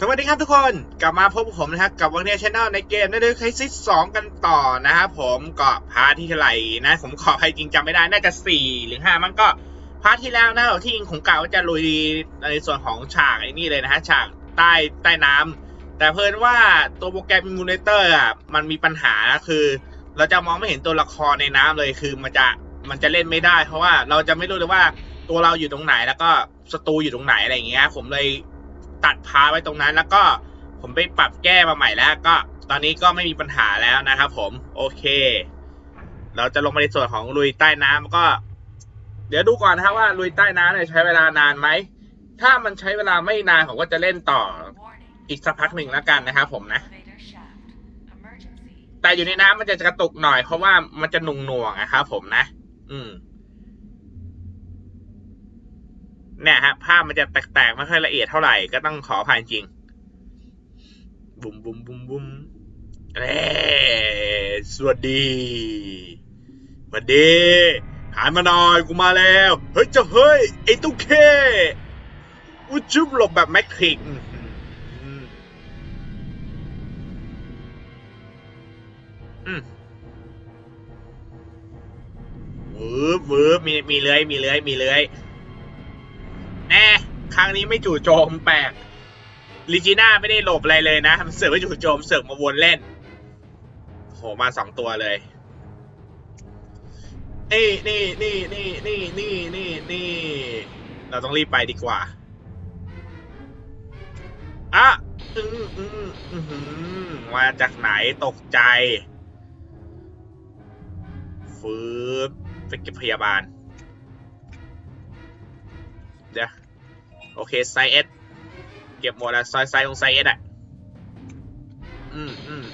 สวัสดีครับทุกคนกลับมาพบผมนะครับกับวันนี้ชแนลในเกมนั่นคือไคซิสสองกันต่อนะครับผมก็พาร์ทที่เท่าไหร่นะ ผมขอให้จริงจำไม่ได้น่าจะสี่หรือห้ามันก็พาร์ทที่แล้วนะที่ผมกล่าวว่าจะลุยในส่วนของฉากไอ้นี่เลยนะฮะฉากใต้ใต้น้ำแต่เพิ่นว่าตัวโปรแกรมอิมูเลเตอร์อะมันมีปัญหาคือ เราจะมองไม่เห็นตัวละครในน้ำเลยคือมันจะมันจะเล่นไม่ได้ เพราะว่าเราจะไม่รู้เลยว่าตัวเราอยู่ตรงไหนแล้วก็ศัตรูอยู่ตรงไหนอะไรอย่างเงี้ยผมเลย ตัดพาไว้ตรงนั้น แล้วก็ผมไปปรับแก้มาใหม่แล้ว ก็ตอนนี้ก็ไม่มีปัญหาแล้วนะครับผมโอเค เราจะลงมาในส่วนของลุยใต้น้ำก็ เดี๋ยวดูก่อนนะครับว่าลุยใต้น้ำเนี่ยใช้เวลานานไหมถ้ามันใช้เวลาไม่นานผมก็จะเล่นต่ออีกสักพักหนึ่งแล้วกันนะครับผมนะแต่อยู่ในน้ำมันจะกระตุกหน่อยเพราะว่ามันจะหนุ่งหน่วงนะครับผมนะ อืม เนี่ยฮะ ภาพมันจะแตกๆไม่ค่อยละเอียดเท่าไหร่ก็ต้องขออภัยจริง บุมบุมบุมบุมเอ้สวัสดีสวัสดีหันมาหน่อยกูมาแล้ว เฮ้ยเจ้าเฮ้ย ไอ้ตุ๊กเคอุยจุบหลบแบบแม็กทริกอื้อหืออมวืบวืบมีมีเลื้อยมีเลื้อยมีเลื้อย ครั้งนี้ไม่จู่โจมแปลกลิจิน่าไม่ได้หลบอะไรเลยนะมันเสือกไม่จู่โจมเสือกมาวนเล่นโหมาสองตัวเลยนี่นี่นี่นี่นี่นี่นี่นี่เราต้องรีบไปดีกว่าอะอืมอืมอืมมาจากไหนตกใจฟืบไปเก็บพยาบาล เดี๋ยว โอเคไซเอสเก็บหมดแล้วซอยไซของไซเอสอะ อืมอืม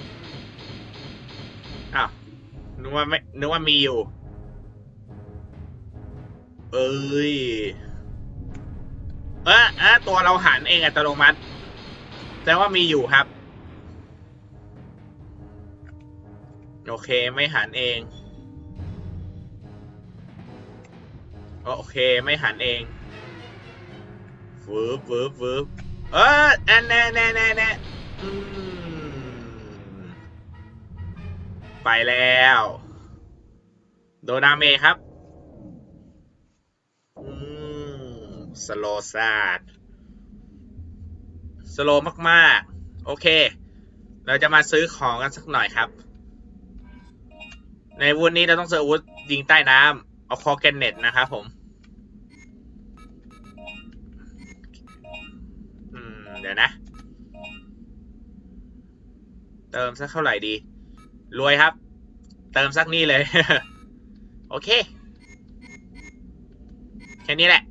อ้าวนึกว่าไม่นึกว่ามีอยู่ เอ้ย เออเออตัวเราหันเองอัตโนมัติแต่ว่ามีอยู่ครับ โอเคไม่หันเอง โอเคไม่หันเอง วืบวืบวืบเออแน่แน่แน่แน่แน่อืมไปแล้ว โดนาเมครับอืมสโลซาดสโลมากๆ โอเค เราจะมาซื้อของกันสักหน่อยครับ ในวุ้นนี้เราต้องซื้ออาวุธยิงใต้น้ำเอาคอแกนเน็ตนะครับผม เดี๋ยวนะ เติมสักเท่าไหร่ดี รวยครับ เติมสักนี่เลย โอเค แค่นี้แหละ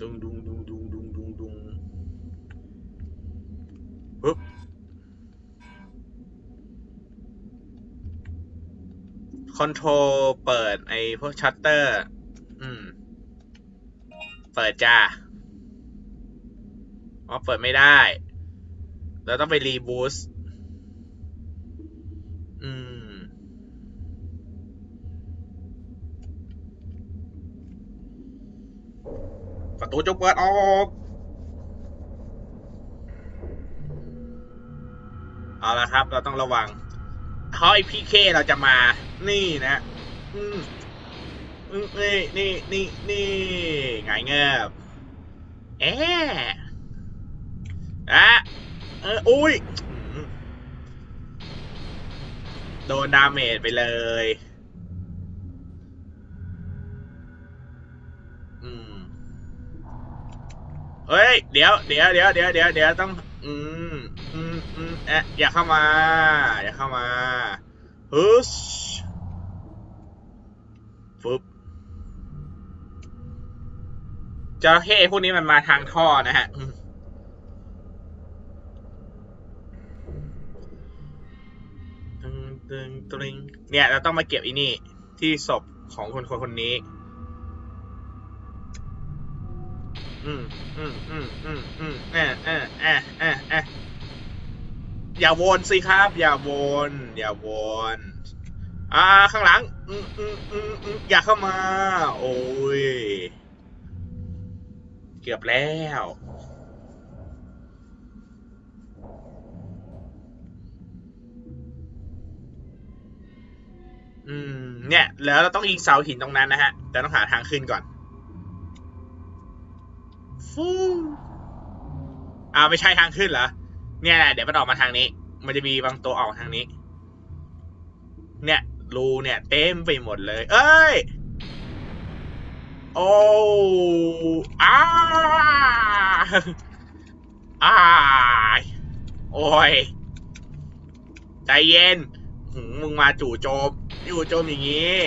ดุงดุงดุงดุงดุงดุงดุงปึ๊บคอนโทรลเปิดไอ้พวกชัตเตอร์ เปิดจ้าอ๋อเปิดไม่ได้ เราต้องไปรีบูสอืม ประตูจงเปิดออกเอาละครับ เราต้องระวังเพราะไอพีเคเราจะมา นี่นะ อืม นี่นี่นี่นี่ไงเงียบเอ๊ะอะเอออุ้ยโดนดาเมจไปเลย อืม เฮ้ย เดี๋ยว เดี๋ยวเดี๋ยวเดี๋ยวเดี๋ยวเดี๋ยวต้อง อืม อืมอืมเอ๊ะอย่าเข้ามา อย่าเข้ามาฮึชฟึบ จระเข้พวกนี้มันมาทางท่อนะฮะตึงตึงตริงเนี่ยเราต้องมาเก็บอีนี่ ที่ศพของคนคนคนนี้ อืมอืมอืมอืมอืมเออเออเออเออเอออย่าวนสิครับ อย่าวน อย่าวน อ่า ข้างหลัง อืมอืมอืมอืมอย่าเข้ามา โอ้ย เกือบแล้ว อืม เนี่ย แล้วเราต้องยิงเสาหินตรงนั้นนะฮะ แต่ต้องหาทางขึ้นก่อน ฟูอ้าวไม่ใช่ทางขึ้นเหรอ เนี่ยแหละเดี๋ยวมันออกมาทางนี้ มันจะมีบางตัวออกทางนี้ เนี่ยรูเนี่ย เต็มไปหมดเลย เอ้ย โอ้อาอโอ้ย ใจเย็นหืมึงมาจู่โจมจู่โจมอย่างงี้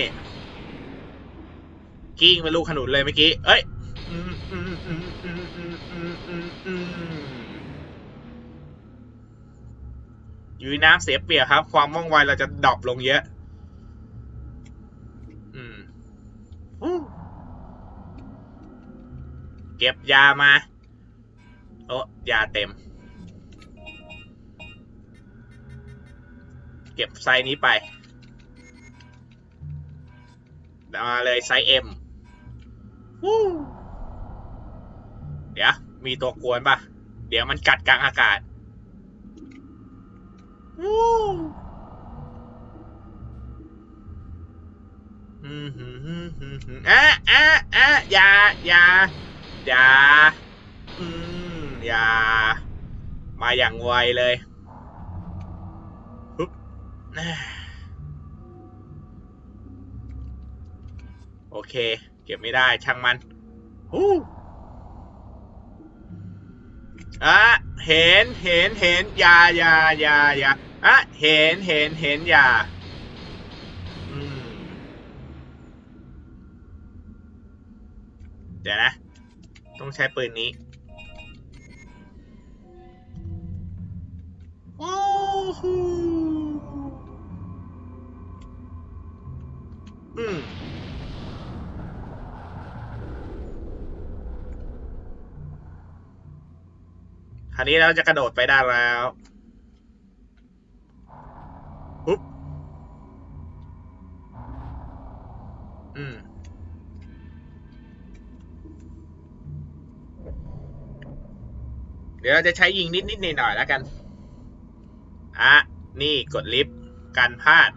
กิ้งเป็นลูกขนุนเลยเมื่อกี้ เอ้ยยืนน้ำเสียเปรียบครับ ความว่องไวเราจะดรอปลงเยอะ เก็บยามาโอ้ยาเต็ม เก็บไซส์นี้ไปมาเลยไซส์ M วู้เดี๋ยว มีตัวกวนปะเดี๋ยวมันกัดกลางอากาศวู้อืมหืมหืมหืมหืมอะอะอะอย่าอย่า อย่าอืมอย่า มาอย่างไวเลยปึ๊บโอเค เก็บไม่ได้ช่างมันฮู้อะเห็นเห็นเห็นอย่าอย่าอย่าอย่าอะเห็นเห็นเห็นอย่าอืมเดี๋ยวนะ ต้องใช้ปืนนี้ โอ้โหอืมคราวนี้เราจะกระโดดไปได้แล้วปุ๊บอืม เดี๋ยวเราจะใช้ยิงนิดนิดหน่อยหน่อยแล้วกัน อะ นี่กดลิฟต์กันพลาด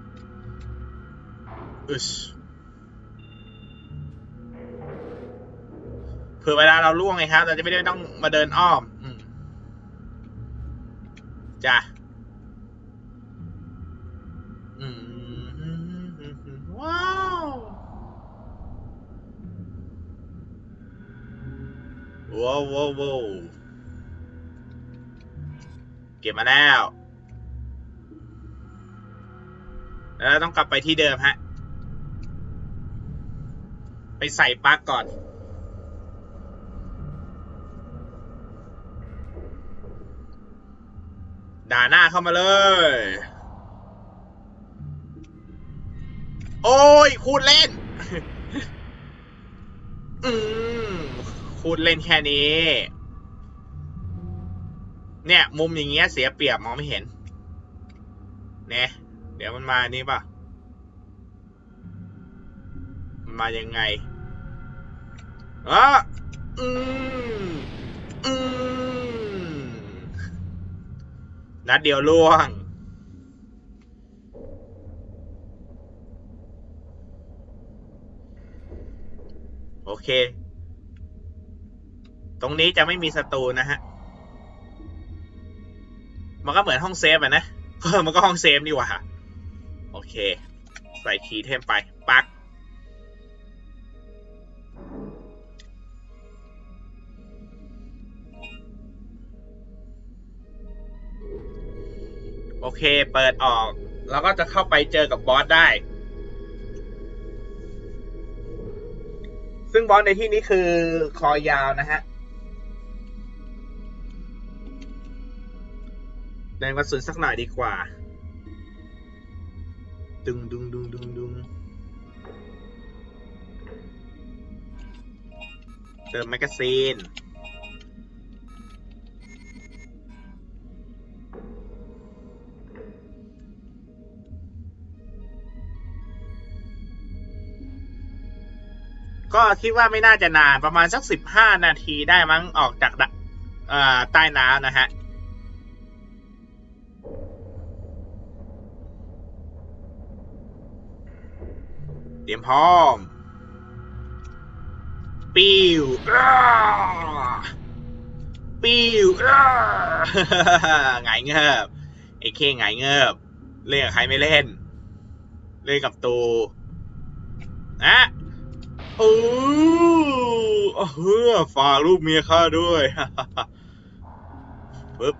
อึสเผื่อเวลาเราล่วงไงครับ เราจะไม่ได้ต้องมาเดินอ้อมอืมจ้ะอืมว้าว ว้าวว้าว เก็บมาแล้ว แล้วต้องกลับไปที่เดิมฮะ ไปใส่ปลั๊กก่อนด่าหน้าเข้ามาเลย โอ้ยคูดเล่น อืมคูดเล่นแค่นี้ เนี่ย มุมอย่างเงี้ยเสียเปรียบมองไม่เห็น เนี่ย เดี๋ยวมันมานี่ป่ะ มันมายังไงอะอืมอืมนัดเดียวล่วงโอเค ตรงนี้จะไม่มีศัตรูนะฮะ มันก็เหมือนห้องเซฟอะนะเออมันก็ห้องเซฟนี่ว่าโอเค ใส่คีย์เทมไปปักโอเค เปิดออก แล้วก็จะเข้าไปเจอกับบอสได้ ซึ่งบอสในที่นี้คือคอยาวนะฮะ แรงกระสุนสักหน่อยดีกว่า ดึงดึงดึงดึงดึงเติมแมกกาซีนก็คิดว่าไม่น่าจะนานประมาณสักสิบห้านาทีได้มั้งออกจากอ่อใต้น้ำนะฮะ รียมพร้อม ปิวอ้าปิวอ้าหงเงิบไอ้เคหงายเงิบเล่นกับใครไม่เล่น เล่นกับตูอะโอ้เฮ้อฝากรูปเมียข้าด้วยปึ๊บ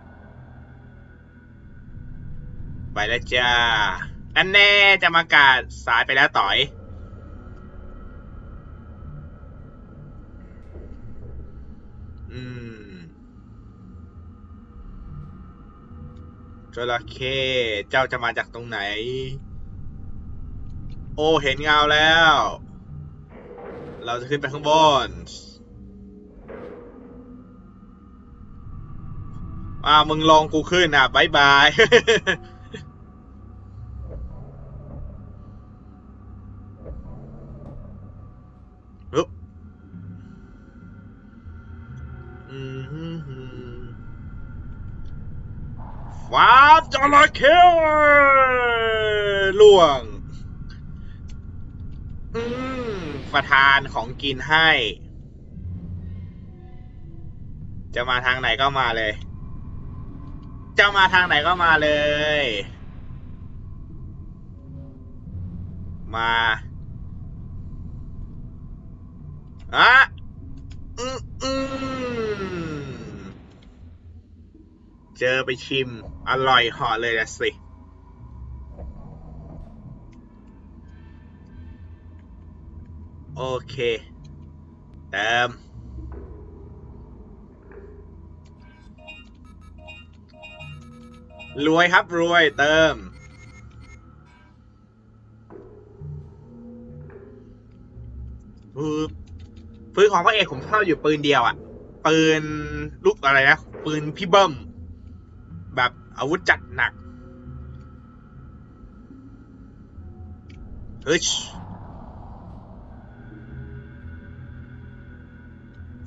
ไปแล้วจ้าอันแน่จะมากาดสายไปแล้วต่อย จระเข้เจ้าจะมาจากตรงไหน โอ้เห็นเงาแล้ว เราจะขึ้นไปข้างบนอ่ามึงลองกูขึ้นอะบายบายปึ๊บอืม ฟ้าจระเข้ล่วง อืมประทานของกินให้ จะมาทางไหนก็มาเลย จะมาทางไหนก็มาเลย มาอะอืมอืม เจอไปชิม อร่อยเหอเลยละสิโอเค เติม รวยครับรวยเติมปืนปืนของพระเอกผมชอบอยู่ปืนเดียวอะปืนลูกอะไรนะ ปืนพี่เบิ้ม แบบอาวุธจัดหนักเฮ้ย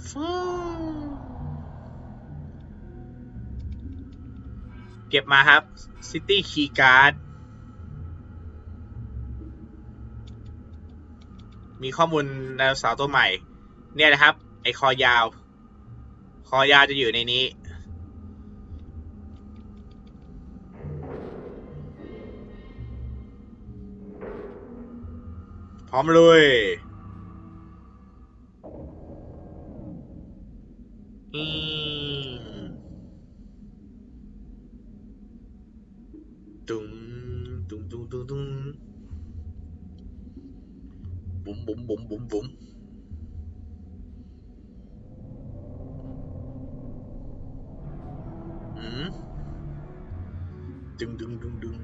ฟูเก็บมาครับ City Key Card มีข้อมูลไดโนเสาร์ตัวใหม่ เนี่ยนะครับ ไอคอยาว คอยาวจะอยู่ในนี้ พร้อมเลยอืมตุ้งตุ้งตุ้งตุ้งตุ้งบุ๋มบุ๋มบุ๋มบุ๋มบุ๋มอืมดึงดึงดึงดึง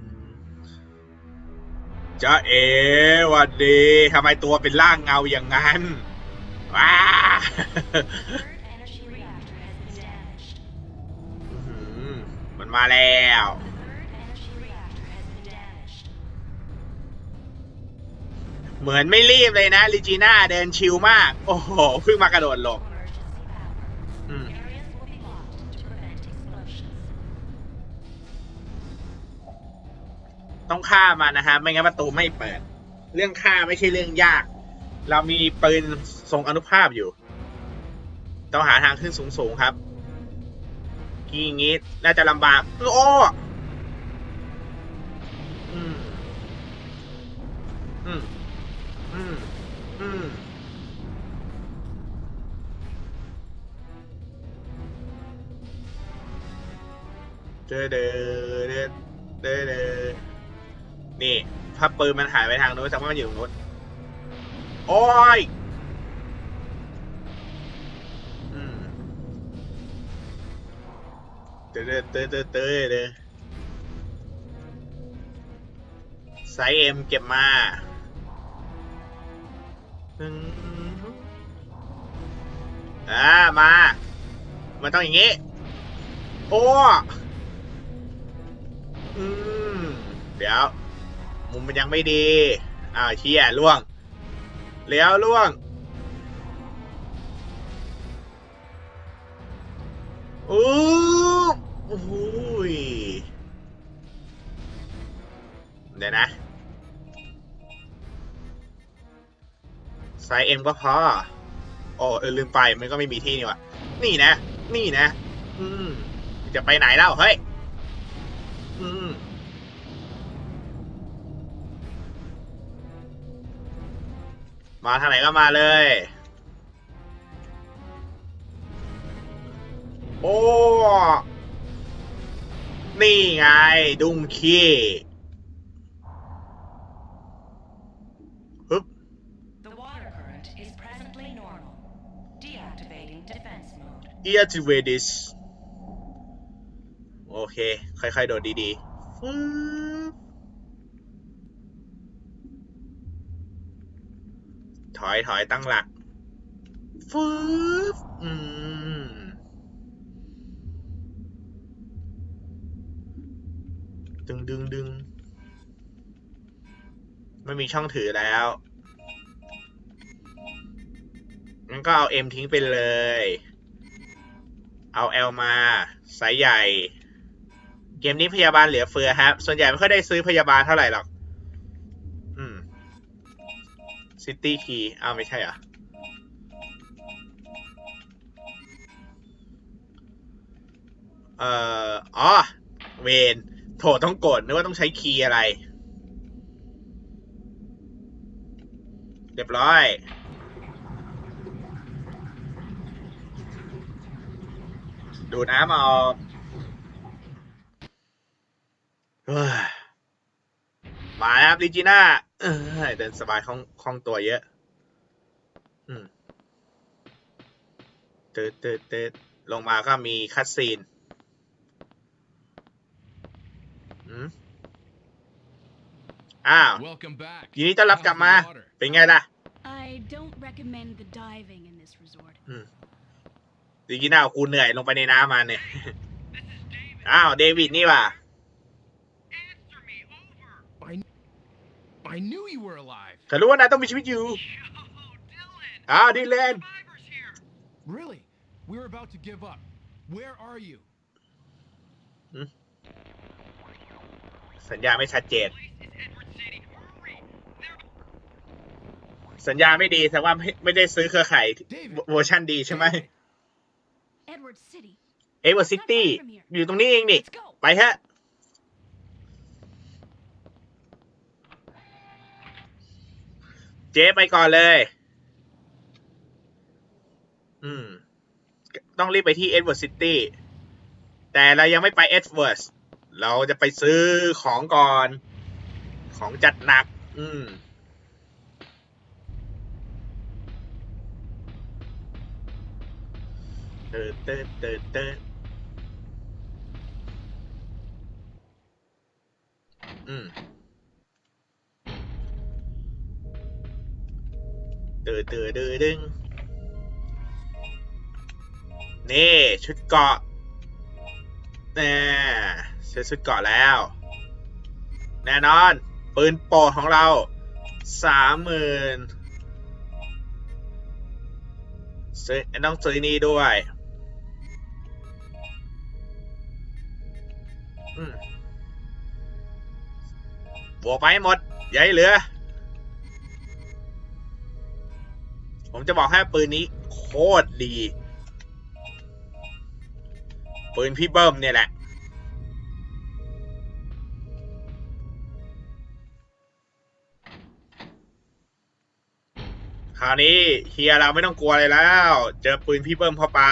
จ้าเอ๋วัดดีทำไมตัวเป็นร่างเงาอย่างนั้นว้ามันมาแล้วเหมือนไม่รีบเลยนะลิจีน่าเดินชิลมาก โอ้โห เพิ่งมากระโดดลง ต้องฆ่ามันนะฮะไม่งั้นประตูไม่เปิด เรื่องฆ่าไม่ใช่เรื่องยาก เรามีปืนทรงอนุภาพอยู่ ต้องหาทางขึ้นสูงๆครับกี่งี้น่าจะลำบากโอ้อืมอืมอืมอืมเดอเดอเดอเดอเดอ นี่ถ้าปืนมันหายไปทางนู้นแสดงว่ามันอยู่ตรงนู้นโอ้ยอืมเดอเดอเดอเดอเดอเอไซส์เอ็มเก็บมาอ่ามา มันต้องอย่างงี้ โอ้ อืม เดี๋ยว มุมมันยังไม่ดี อ่าเชี่ยล่วง เลี้ยวล่วง โอ้โหเดี๋ยวนะสายเอ็มก็พอโอ้เออลืมไปมันก็ไม่มีที่นี่วะนี่นะ นี่นะ อืม จะไปไหนเล่าเฮ้ย มาทางไหนก็มาเลย โอ้ นี่ไง ดุ้งขี้ฮึบ The water current is presently normal. Deactivating defense mode. deactivate this โอเค ค่อยๆ โดดดีๆฟึ๊บ ถอยถอยตั้งหลักฟึ๊บอืมดึงดึงดึงไม่มีช่องถือแล้วงั้นก็เอา M ทิ้งไปเลย เอา L มาสายใหญ่ เกมนี้พยาบาลเหลือเฟือครับ ส่วนใหญ่ไม่ค่อยได้ซื้อพยาบาลเท่าไหร่หรอก City Key อ้าวไม่ใช่เหรอเอ่ออ๋อ เวนโถต้องกดนึกว่าต้องใช้คีย์อะไร เรียบร้อยดูน้ำเอาเฮ้ย มาแล้วครับลิจิน่าเอ้ยเดินสบายคล่องคล่องตัวเยอะอืมเติดเติดเติดลงมาก็มีคัตซีนอืมอ้าว Welcome back. ยินดีต้อนรับกลับมา How's the water? เป็นไงล่ะ I don't recommend the diving in this resort. ลิจิน่ากูเหนื่อยลงไปในน้ำมาเนี่ย อ้าว เดวิดนี่ว่ะ I, I knew you were alive. ฉันรู้ว่านายต้องมีชีวิตอยู่อ้าวดิแลน Really? We were about to give up. Where are you? สัญญาณไม่ชัดเจน สัญญาณไม่ดีแต่ว่าไม่ไม่ได้ซื้อเครือข่ายเวอร์ชันดีใช่ไหม Edward City. เอเวอร์ซิตี้อยู่ตรงนี้เองนี่ Let's go. ไปฮะ เจ๊ไปก่อนเลย อืม ต้องรีบไปที่เอ็ดเวิร์ดซิตี้ แต่เรายังไม่ไปเอ็ดเวิร์ดเราจะไปซื้อของก่อน ของจัดหนัก อืมเติร์ดเติร์ดเติร์ดเติร์ดอืม เตือเตือดือดึงนี่ชุดเกาะแน่ซื้ชุดเกาะแล้ว แน่นอนปืนโปรของเราสามหมื่นซื้อต้องซื้อนี่ด้วยอืมบวกไปหมดให้เหลือ ผมจะบอกให้ปืนนี้โคตรดี ปืนพี่เบิ้มเนี่ยแหละ คราวนี้เฮียเราไม่ต้องกลัวอะไรแล้ว เจอปืนพี่เบิ้มเข้าไป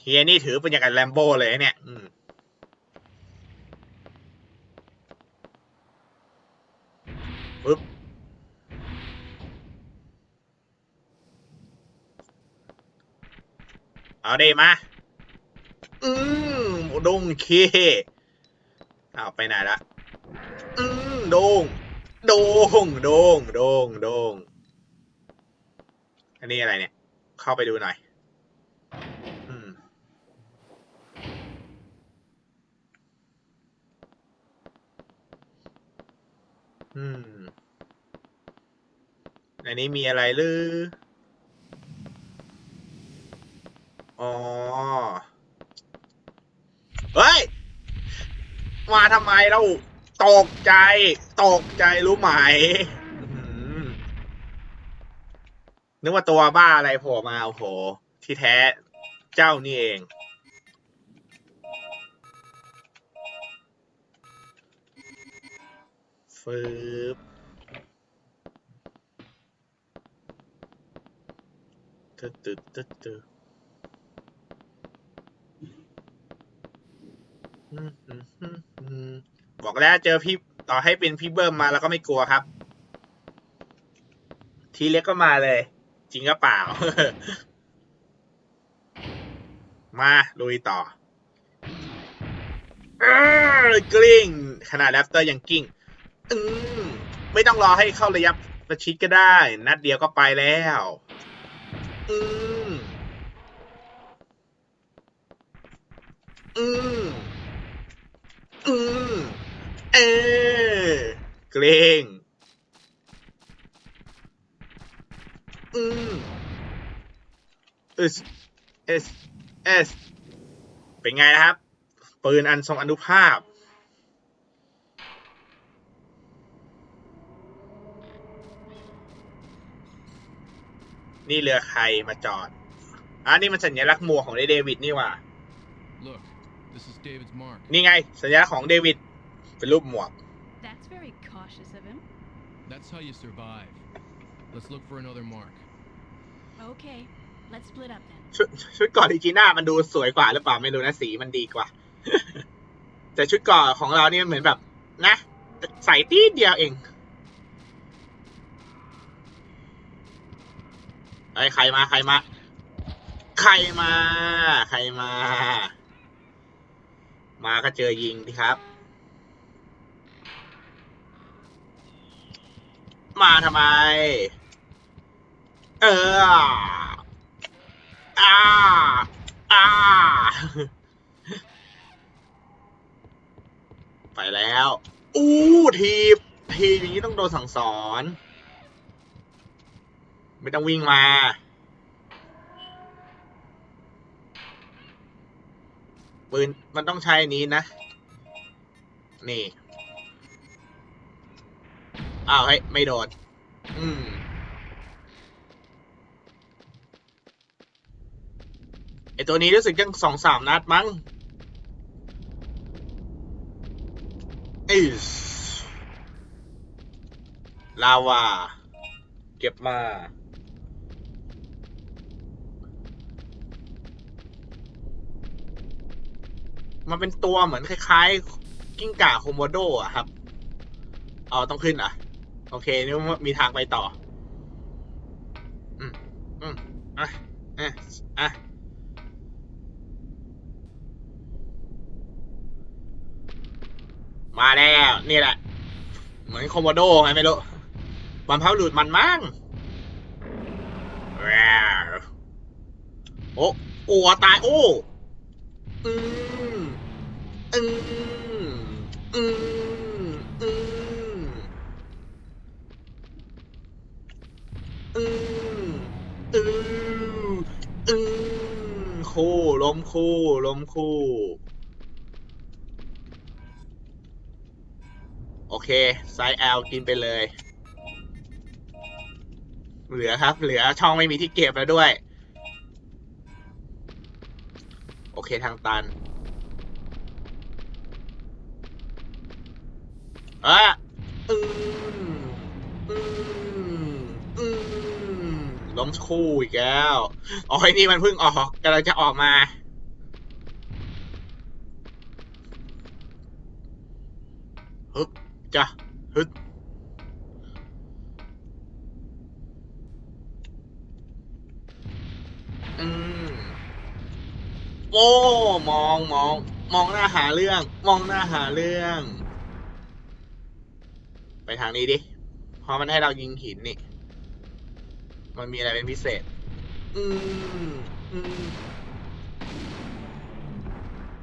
เฮียนี่ถือเป็นอย่างกับแลมโบ้เลยเนี่ย อืม ปึ๊บเอาดิมา อืมดงเคเอาไปไหนละ อืมโดง โดง โดง โดง โดง อันนี้อะไรเนี่ย เข้าไปดูหน่อย อืม อืม ในนี้มีอะไรหรือ อ๋อ เฮ้ย มาทำไมเราตกใจ ตกใจรู้ไหม นึกว่าตัวบ้าอะไรโผล่มาโอ้โห ที่แท้เจ้านี่เอง ฟืบ ตึ๊ดตึ๊ดตึ๊ดตึ๊ดบอกแล้วเจอพี่ต่อให้เป็นพี่เบิ้มมาแล้วก็ไม่กลัวครับ ทีเล็กก็มาเลย จริงก็เปล่า มาลุยต่อกลิ้งขนาดแรปเตอร์ยังกิ้งอืมไม่ต้องรอให้เข้าระยะประชิดก็ได้ นัดเดียวก็ไปแล้ว อืมอืมอืมเออเกรงอืมเอสเอสเอสเป็นไงนะครับ ปืนอันทรงอนุภาพ นี่เรือใครมาจอดอ่านี่มันสัญลักษณ์หมวกของเดวิดนี่หว่า Look, this is David's mark. นี่ไง สัญลักษณ์ของเดวิดเป็นรูปหมวก That's very cautious of him. That's how you survive. Let's look for another mark. Okay, let's split up then. ชุดชุดเก่อนดิจีน่ามันดูสวยกว่าหรือเปล่าไม่รู้นะสีมันดีกว่า แต่ชุดเก่อนของเรานี่มันเหมือนแบบ นะ ใส่ตีดเดียวเอง ไอ้ยใครมาใครมา ใครมา ใครมา มาก็เจอยิงทีครับ มาทำไม เอออ่าอ่าไปแล้ว อู้ทีบทีบอย่างนี้ต้องโดนสั่งสอน ไม่ต้องวิ่งมา ปืน มันต้องใช้นี้นะ นี่ อ้าวเฮ้ยไม่โดนอืมไอตัวนี้รู้สึกยังสองสามนัดมั้งอิสลาวา เก็บมา มันเป็นตัวเหมือนคล้ายๆ กิ้งก่าโคโมโดอะครับเอาต้องขึ้นอะ โอเคนี่มีทางไปต่อ อืมอืมอะอะอะมาแล้ว นี่แหละ เหมือนโคโมโดไงไม่รู้บันพาหลุดมันมั้งโอ้โอ้ตาย โอ้อืม อืมอืมอืมอืมอืมอืมคู่ล้มคู่ล้มคู่ โอเค ไซส์ L กินไปเลย เหลือครับ เหลือช่องไม่มีที่เก็บแล้วด้วย โอเคทางตัน อะอืมอืมอืมล้มคู่อีกแล้วอ๋อไอ้นี่มันเพิ่งออกกำลังจะออกมา ฮึบจ้ะฮึดอืมโอ้มองมอง มองหน้าหาเรื่อง มองหน้าหาเรื่อง ไปทางนี้ดิเพราะมันให้เรายิงหินนี่ มันมีอะไรเป็นพิเศษ อืม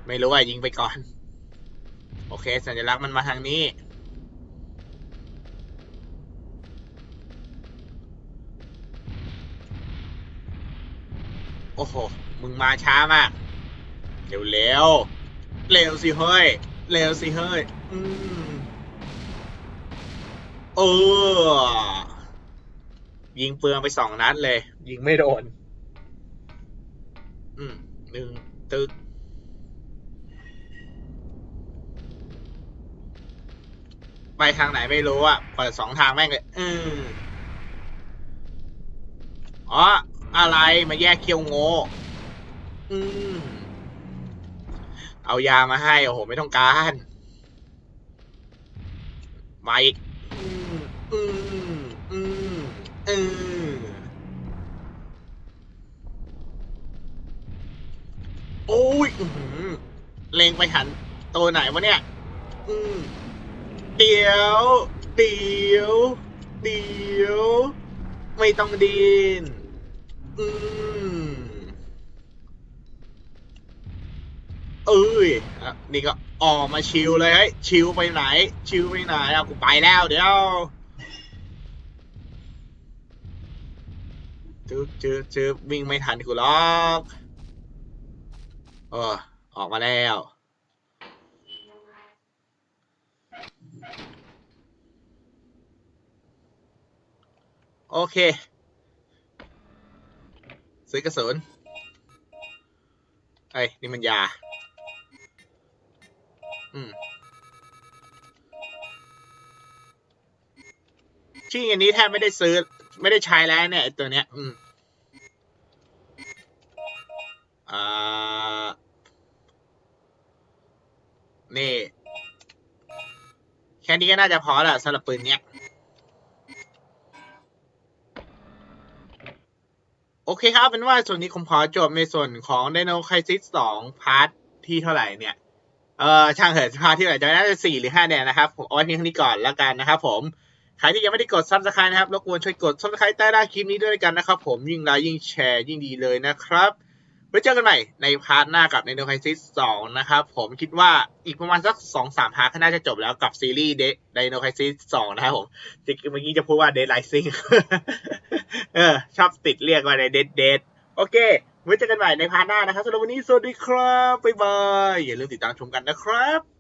ไม่รู้ว่ายิงไปก่อน โอเค สัญลักษณ์มันมาทางนี้โอ้โห มึงมาช้ามาก เร็วเร็วเร็วสิเฮ้ย เร็วสิเฮ้ย อืม เออ ยิงเปลืองไปสองนัดเลย ยิงไม่โดน อืมหนึ่งตึกไปทางไหนไม่รู้อะเปิดสองทางแม่งเลยอืมอ๋อ อะไรมาแยกเคียวโง่อืมเอายามาให้ โอ้โห ไม่ต้องการ มาอีก อืมอืมอืมอืมโอ้ยอื้อหือเลงไปหันตัวไหนวะเนี่ย อืมเดี๋ยว เดี๋ยว เดี๋ยว ไม่ต้องดิน อืมเอ้ยอะนี่ก็ออกมาชิลเลยเฮ้ยชิลไปไหน ชิลไปไหนอะกูไปแล้วเดี๋ยว จึ๊บจึ๊บจึ๊บวิ่งไม่ทันกูหรอกเออออกมาแล้ว โอเค ซื้อกระสุนเอ้นี่มันยา อืมที่อันนี้แทบไม่ได้ซื้อ ไม่ได้ใช้แล้วเนี่ยตัวเนี้ย อืมอ่านี่ แค่นี้ก็น่าจะพอแล้วสำหรับปืนเนี้ย โอเคครับเป็นว่าส่วนนี้ผมขอจบในส่วนของ Dino Crisis 2 พาร์ทที่เท่าไหร่เนี่ย เออช่างเถอะพาร์ทที่เท่าไหร่จะน่าจะสี่หรือห้าเนี่ยนะครับผมเอาไว้เพียงเท่านี้ก่อนแล้วกันนะครับผม ใครที่ยังไม่ได้กด subscribe นะครับรบกวนช่วยกด subscribe ใต้ด้านคลิปนี้ด้วยกันนะครับ ผมยิ่งไลค์ยิ่งแชร์ยิ่งดีเลยนะครับไว้เจอกันใหม่ในพาร์ทหน้ากับ Dino Crisis 2นะครับ ผมคิดว่าอีกประมาณสักสองสามพาร์ทก็น่าจะจบแล้วกับซีรีส์ Dino Crisis 2นะครับผมเมื่อกี้จะพูดว่า Dead Rising เออชอบติดเรียกว่าใน Dead Dead โอเคไว้เจอกันใหม่ในพาร์ทหน้านะครับสำหรับวันนี้สวัสดีครับบ๊ายบายอย่าลืมติดตามชมกันนะครับ